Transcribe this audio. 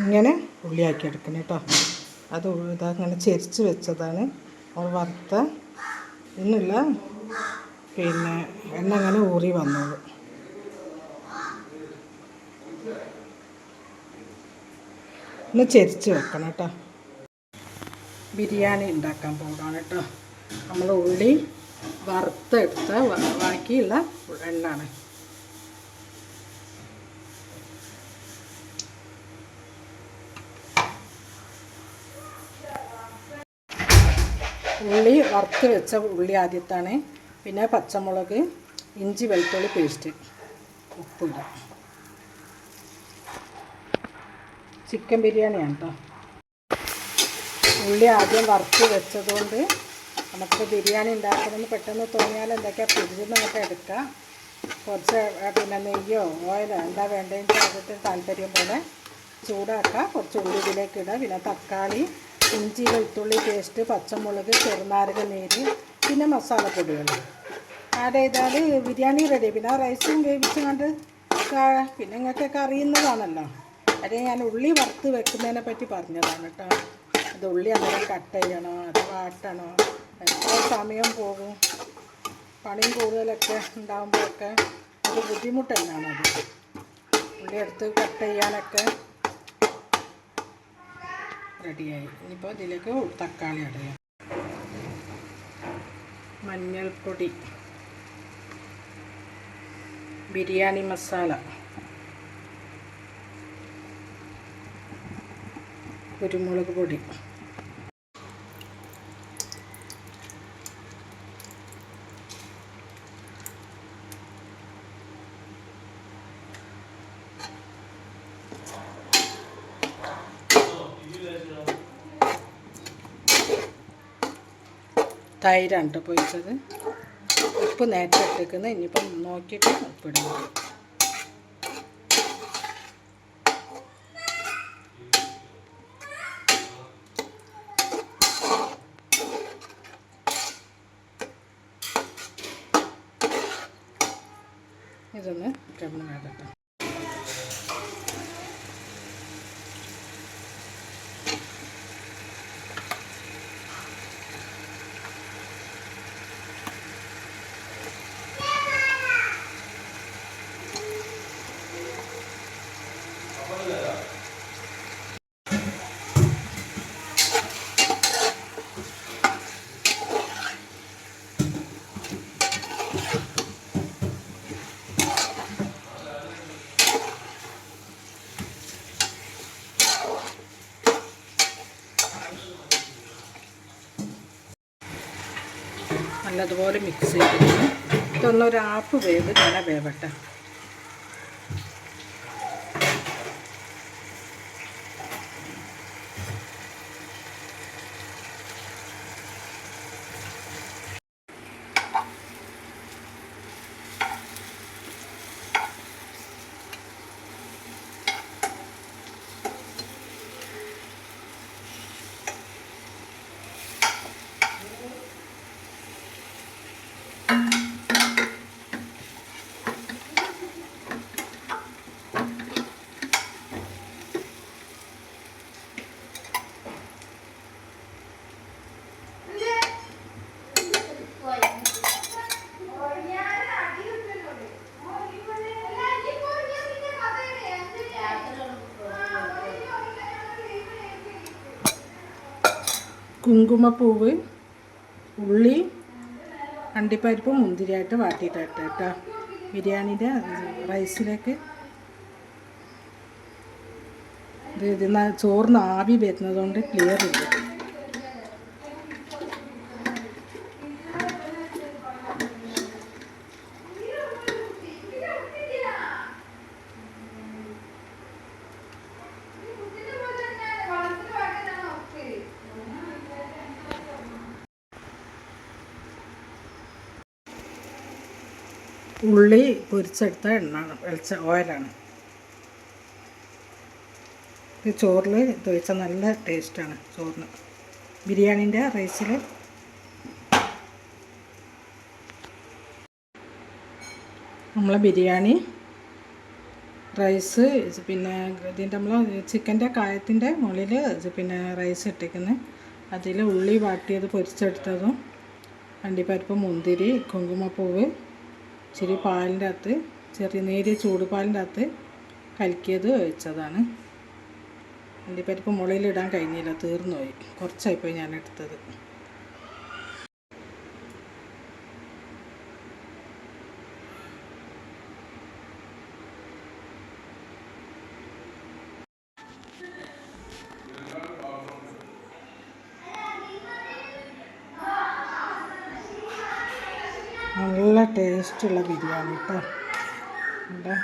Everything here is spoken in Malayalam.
ഇങ്ങനെ ഉള്ളിയാക്കി എടുക്കണം കേട്ടോ. അത് ഇതങ്ങനെ ചെരിച്ച് വെച്ചതാണ്. നമ്മൾ വറുത്ത ഇന്നുള്ള പിന്നെ എണ്ണ അങ്ങനെ ഊറി വന്നത്. ഒന്ന് ചെരിച്ച് വെക്കണം കേട്ടോ. ബിരിയാണി ഉണ്ടാക്കാൻ പോകണം കേട്ടോ. നമ്മൾ ഉള്ളി വറുത്തെടുത്ത ബാക്കിയുള്ള എണ്ണാണ്. ഉള്ളി വറുത്ത് വെച്ച ഉള്ളി ആദ്യത്താണ്. പിന്നെ പച്ചമുളക് ഇഞ്ചി വെളുത്തുള്ളി പേസ്റ്റ് ഉപ്പിടാം ചിക്കൻ ബിരിയാണിയാണ് കേട്ടോ ഉള്ളി ആദ്യം വറുത്ത് വെച്ചതുകൊണ്ട് നമുക്ക് ബിരിയാണി ഉണ്ടാക്കണമെന്ന് പെട്ടെന്ന് തോന്നിയാൽ എന്തൊക്കെയാ ഫ്രിഡ്ജിൽ നമുക്ക് എടുക്കാം. കുറച്ച് പിന്നെ നെയ്യോ ഓയിലോ എന്താ വേണ്ടതെന്ന് വെച്ചിട്ട് താല്പര്യം പോലെ ചൂടാക്കുക കുറച്ച് ഉള്ളി ഇതിലേക്ക് ഇടുക. പിന്നെ തക്കാളി ഇഞ്ചി വെളുത്തുള്ളി പേസ്റ്റ് പച്ചമുളക് ചെറുനാരക നീര് പിന്നെ മസാലപ്പൊടികൾ ആഡ് ചെയ്താൽ ബിരിയാണി റെഡി പിന്നെ റൈസും വേവിച്ച് കണ്ട് പിന്നെ നിങ്ങൾക്കൊക്കെ അറിയുന്നതാണല്ലോ അത് ഞാൻ ഉള്ളി വറുത്ത് വെക്കുന്നതിനെ പറ്റി പറഞ്ഞതാണ് കേട്ടോ. അത് ഉള്ളി അന്നേരം കട്ട് ചെയ്യണോ? അത് വാട്ടണോ? എത്ര സമയം പോകും? പണിയും കൂടുതലൊക്കെ ഉണ്ടാകുമ്പോഴൊക്കെ ഒരു ബുദ്ധിമുട്ട് തന്നെയാണത്. ഉള്ളി എടുത്ത് കട്ട് ചെയ്യാനൊക്കെ റെഡിയായി. ഇനിയിപ്പോൾ ഇതിലേക്ക് തക്കാളി അടയാം മഞ്ഞൾപ്പൊടി. ബിരിയാണി മസാല. കുരുമുളക് പൊടി. തൈരാണ് കേട്ടോ പൊരിച്ചത്. ഉപ്പ് നേരത്തെ ഇട്ടേക്കുന്നത് ഇനിയിപ്പം നോക്കിയിട്ട് ഉപ്പിടണം ഇതൊന്ന് കിടന്നു വേകട്ടെ നല്ലതുപോലെ മിക്സ് ചെയ്തിട്ട് ഇതൊന്നൊരാപ്പ് വേവ് തല വേവട്ടെ. കുങ്കുമപ്പൂവ് ഉള്ളി അണ്ടിപ്പരിപ്പ് മുന്തിരിയായിട്ട് വാട്ടിയിട്ടിട്ട് കേട്ടോ. ബിരിയാണിന്റെ റൈസിലേക്ക്. ഇത് ഇതിന്ന് ചോറിന് ആവി വരുന്നതുകൊണ്ട് ക്ലിയർ ഇല്ല. ഉള്ളി പൊരിച്ചെടുത്ത എണ്ണ വെളിച്ച ഓയിലാണ്. ഇത് ചോറിൽ ഇത് ഒഴിച്ചാൽ നല്ല ടേസ്റ്റാണ് ചോറിന്. ബിരിയാണീന്റെ റൈസിൽ നമ്മളെ ബിരിയാണി റൈസ് പിന്നെ ഇതിന്റെ നമ്മൾ ചിക്കന്റെ കായത്തിന്റെ മുകളിൽ പിന്നെ റൈസ് ഇട്ടിരിക്കുന്നത് അതിൽ ഉള്ളി വാട്ടിയത് പൊരിച്ചെടുത്തതും അണ്ടിപ്പരിപ്പ് മുന്തിരി കുങ്കുമപ്പൂവ് ഇച്ചിരി പാലിന്റെ അകത്ത് ചെറിയ നേരിയ ചൂടുപാലിന്റെ അകത്ത് കലക്കിയത് വെച്ചതാണ്. അണ്ടിപ്പരിപ്പ് മുളയിലിടാൻ കഴിഞ്ഞില്ല തീർന്നുപോയി. കുറച്ചായിപ്പോയി ഞാൻ എടുത്തത് നല്ല ടേസ്റ്റുള്ള ബിരിയാണി കേട്ടോ ഇവിടെ